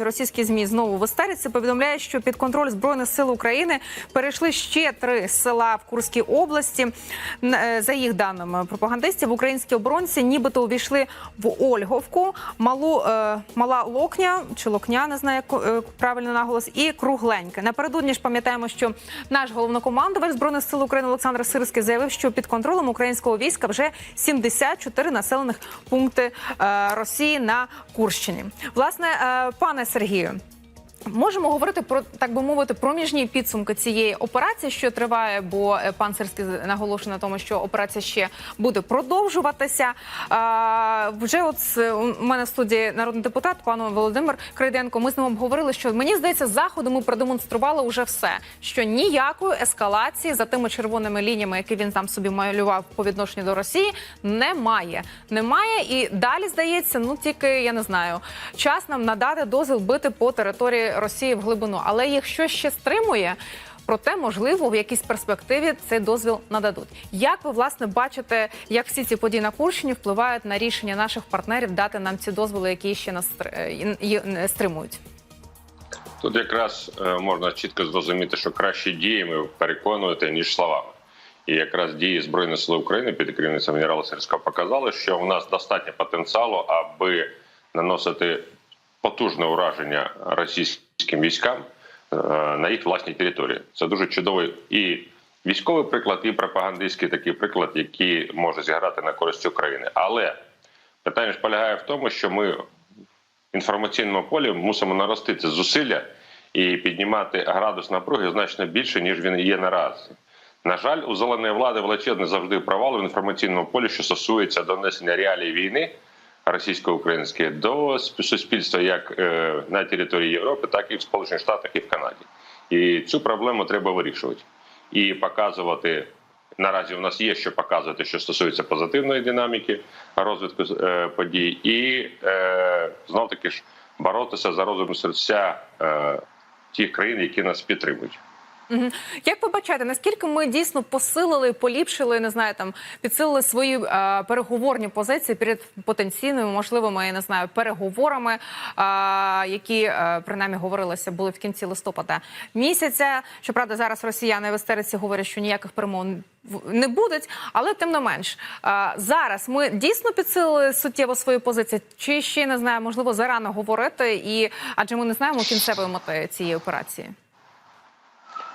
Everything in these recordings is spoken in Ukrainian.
Російські змі знову в істериці повідомляють, що під контроль збройних сил України перейшли ще три села в Курській області. Е, За їх даними пропагандистів, українські оборонці нібито увійшли в Ольговку, малу е, мала Локня чи Локня, не знаю як е, правильно наголос, і Кругленьке. Напередодні ж пам'ятаємо, що наш головнокомандувач збройних сил України Олександр Сирський заявив, що під контролем українського війська вже 74 населених пункти е, Росії на Курщині. Власне, е, пане Сергію. Можемо говорити про так би мовити проміжні підсумки цієї операції, що триває, бо е, пан Сирський наголошує на тому, що операція ще буде продовжуватися. А, вже от у мене в студії народний депутат, пан Володимир Крейденко. Ми з ним обговорили, що мені здається, заходу ми продемонстрували уже все, що ніякої ескалації за тими червоними лініями, які він там собі малював по відношенню до Росії, немає. Немає і далі здається, ну тільки я не знаю, час нам надати дозвіл бити по території Росії в глибину, але їх щось ще стримує. Проте, можливо, в якійсь перспективі цей дозвіл нададуть. Як ви власне бачите, як всі ці події на Курщині впливають на рішення наших партнерів дати нам ці дозволи, які ще нас е, стримують? Тут якраз е, можна чітко зрозуміти, що краще діями переконувати, ніж словами. І якраз дії Збройних сил України під керівництвом генерала Сирського показали, що у нас достатньо потенціалу, аби наносити потужне ураження російським військам е, на їх власній території. Це дуже чудовий і військовий приклад, і пропагандистський такий приклад, який може зіграти на користь України. Але питання ж полягає в тому, що ми в інформаційному полі мусимо наростити зусилля і піднімати градус напруги значно більше, ніж він є наразі. На жаль, у зеленої влади величезний завжди провал в інформаційному полі, що стосується донесення реалій війни російсько-української до суспільства як е, на території Європи, так і в Сполучених Штатах і в Канаді. І цю проблему треба вирішувати і показувати. Наразі у нас є що показувати, що стосується позитивної динаміки розвитку е, подій, і е, знов таки ж боротися за розум серця е, тих країн, які нас підтримують. Як ви бачите, наскільки ми дійсно посилили, поліпшили, не знаю, там підсилили свої е, переговорні позиції перед потенційними можливими, я не знаю, переговорами, е, які е, принаймні говорилися були в кінці листопада місяця. Щоправда, зараз росіяни в істериці говорять, що ніяких перемовин не будуть, але тим не менш е, зараз ми дійсно підсилили суттєво свої позиції, чи ще не знаю, можливо, зарано говорити, і адже ми не знаємо кінцевої мети цієї операції.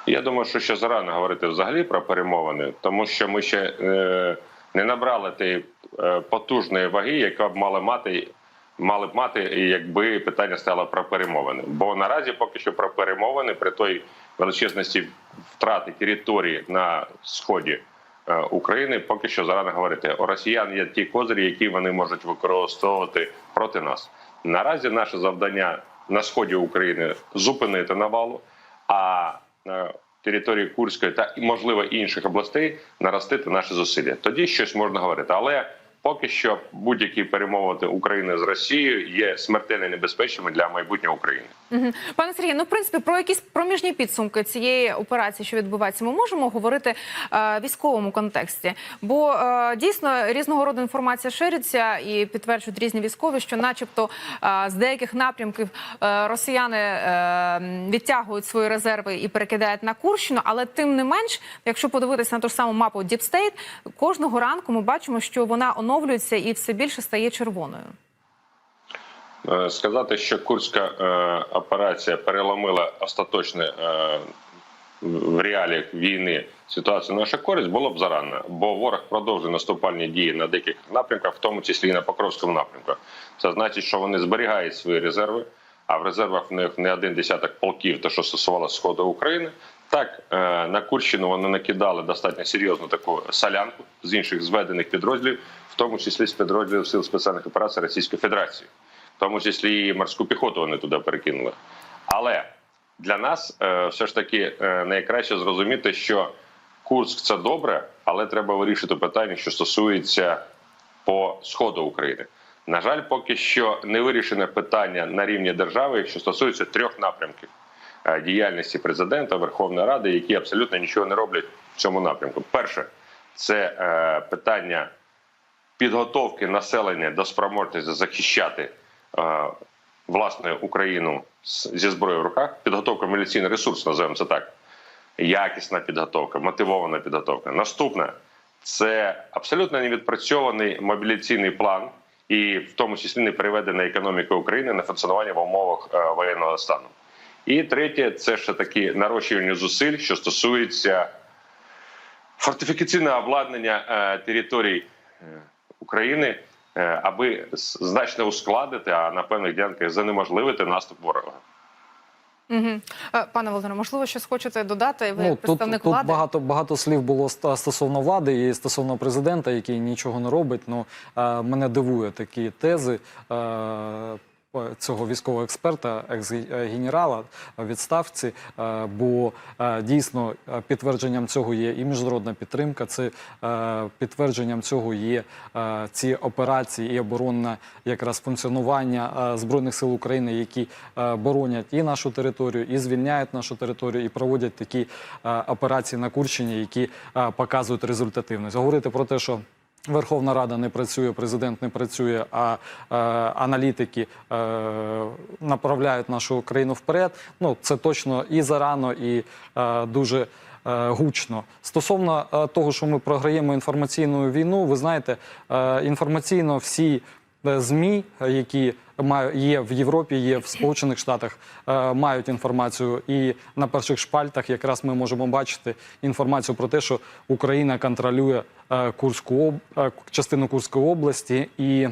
Я думаю, що ще зарано говорити взагалі про перемовини, тому що ми ще е, не набрали тієї е, потужної ваги, яка б мала мати. Мали б мати, якби питання стало про перемовини. Бо наразі поки що про перемовини при той величезності втрати території на сході е, України, поки що зарано говорити. У росіян є ті козирі, які вони можуть використовувати проти нас. Наразі наше завдання на сході України зупинити навалу. А території Курської та можливо інших областей наростити наші зусилля. Тоді щось можна говорити. Але поки що будь-які перемовини України з Росією є смертельно небезпечними для майбутнього України. Пане Сергію, ну в принципі про якісь проміжні підсумки цієї операції, що відбувається, ми можемо говорити е, в військовому контексті. Бо е, дійсно різного роду інформація шириться і підтверджують різні військові, що, начебто, е, з деяких напрямків росіяни відтягують свої резерви і перекидають на Курщину. Але тим не менш, якщо подивитися на ту ж саму мапу State, кожного ранку ми бачимо, що вона оновлюється і все більше стає червоною. Е, Сказати, що курська е, операція переломила остаточно е, в реаліях війни ситуацію на нашу користь, було б зарано, бо ворог продовжує наступальні дії на деяких напрямках, в тому числі і на Покровському напрямку. Це значить, що вони зберігають свої резерви, а в резервах в них не один десяток полків, те, що стосувалося сходу України. Так, е, на Курщину вони накидали достатньо серйозну таку солянку з інших зведених підрозділів, в тому числі з підрозділів сил спеціальних операцій Російської Федерації в тому числі і морську піхоту вони туди перекинули. Але для нас е, все ж таки е, найкраще зрозуміти, що Курск це добре, але треба вирішити питання, що стосується по сходу України. На жаль, поки що не вирішене питання на рівні держави, що стосується трьох напрямків діяльності президента Верховної Ради, які абсолютно нічого не роблять в цьому напрямку. Перше, це е, питання підготовки населення до спроможності захищати е, власне Україну зі зброєю в руках, підготовка міліційний ресурс, називаємо це так. Якісна підготовка, мотивована підготовка. Наступне це абсолютно невідпрацьований мобіляційний план, і в тому числі не переведена економіка України на функціонування в умовах е, воєнного стану. І третє, це ще таки нарощування зусиль, що стосується фортифікаційного обладнання е, територій е, України, е, аби значно ускладити, а на певних ділянках занеможливити наступ ворога. Угу. Пане Володимире, можливо, щось хочете додати? Ви Ну, як тут представник тут влади? багато багато слів було стосовно влади і стосовно президента, який нічого не робить. Ну мене дивує такі тези. Е, Цього військового експерта, екс-генерала відставці, е, бо е, дійсно підтвердженням цього є і міжнародна підтримка. Це підтвердженням цього є ці операції і оборонне якраз функціонування збройних сил України, які боронять і нашу територію, і звільняють нашу територію, і проводять такі операції на Курщині, які показують результативність. Говорити про те, що Верховна Рада не працює, президент не працює, а е, аналітики е, направляють нашу країну вперед. Ну це точно і зарано, і е, дуже. е, Гучно стосовно е, того, що ми програємо інформаційну війну, ви знаєте, е, інформаційно всі змі, е, які маю- є в Європі, є в Сполучених Штатах, е, мають інформацію. І на перших шпальтах якраз ми можемо бачити інформацію про те, що Україна контролює е, Курську частину Курської області і.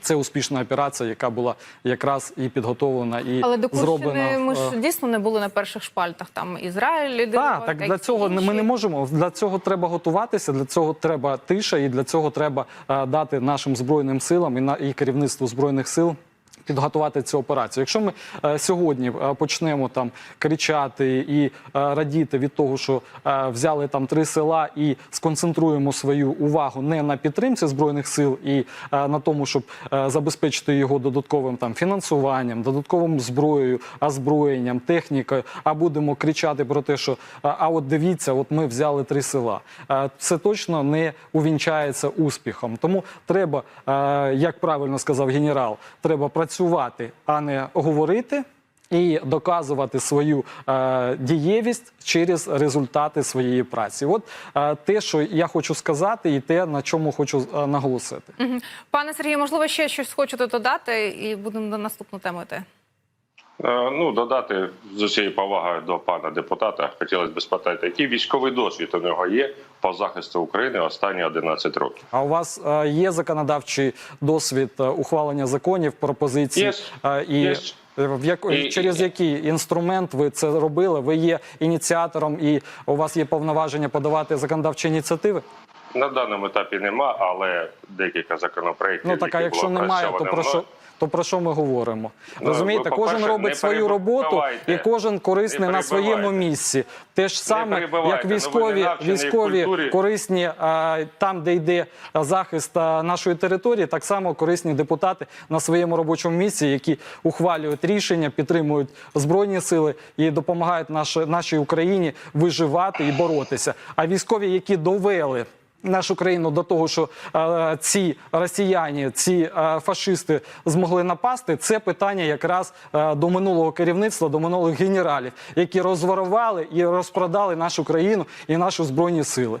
Це успішна операція, яка була якраз і підготовлена, і Але до зроблена. ми е, ж дійсно не були на перших шпальтах. Там Ізраїль так, так для цього інші. ми не можемо. Для цього треба готуватися. Для цього треба тиша, і для цього треба е, дати нашим збройним силам і на і керівництву збройних сил. Підготувати цю операцію. Якщо ми е, сьогодні е, почнемо там кричати і е, радіти від того, що взяли там три села і сконцентруємо свою увагу не на підтримці збройних сил і на тому, щоб забезпечити його додатковим там фінансуванням, додатковим зброєю, озброєнням, технікою, а будемо кричати про те, що а от дивіться, от ми взяли три села. Це точно не увінчається успіхом. Тому треба, як правильно сказав генерал, треба працювати, а не говорити. І доказувати свою е, дієвість через результати своєї праці. От е, те, що я хочу сказати, і те, на чому хочу е, наголосити. Пане Сергію, можливо, ще щось хочете додати, і будемо на наступну тему йти. Е, Ну, додати з усією повагою до пана депутата, хотілося б спитати, який військовий досвід у нього є по захисту України останні 11 років. А у вас е, є законодавчий досвід е, ухвалення законів, пропозицій Є. Е, і Є. в як, І- через і- який інструмент ви це робили? Ви є ініціатором і у вас є повноваження подавати законодавчі ініціативи? На даному етапі нема, але декілька законопроєктів. Ну так а якщо немає, то про що? То про що ми говоримо? Ну, Розумієте, ви, кожен робить свою роботу, і кожен корисний на своєму місці. Те ж саме, як Ну, військові, військові корисні а, там, де йде захист а, нашої території, так само корисні депутати на своєму робочому місці, які ухвалюють рішення, підтримують збройні сили і допомагають нашій, нашій Україні виживати і боротися. А військові, які довели нашу країну до того, що е, ці росіяни, ці е, фашисти змогли напасти. Це питання якраз е, до минулого керівництва, до минулих генералів, які розворували і розпродали нашу країну і наші збройні сили.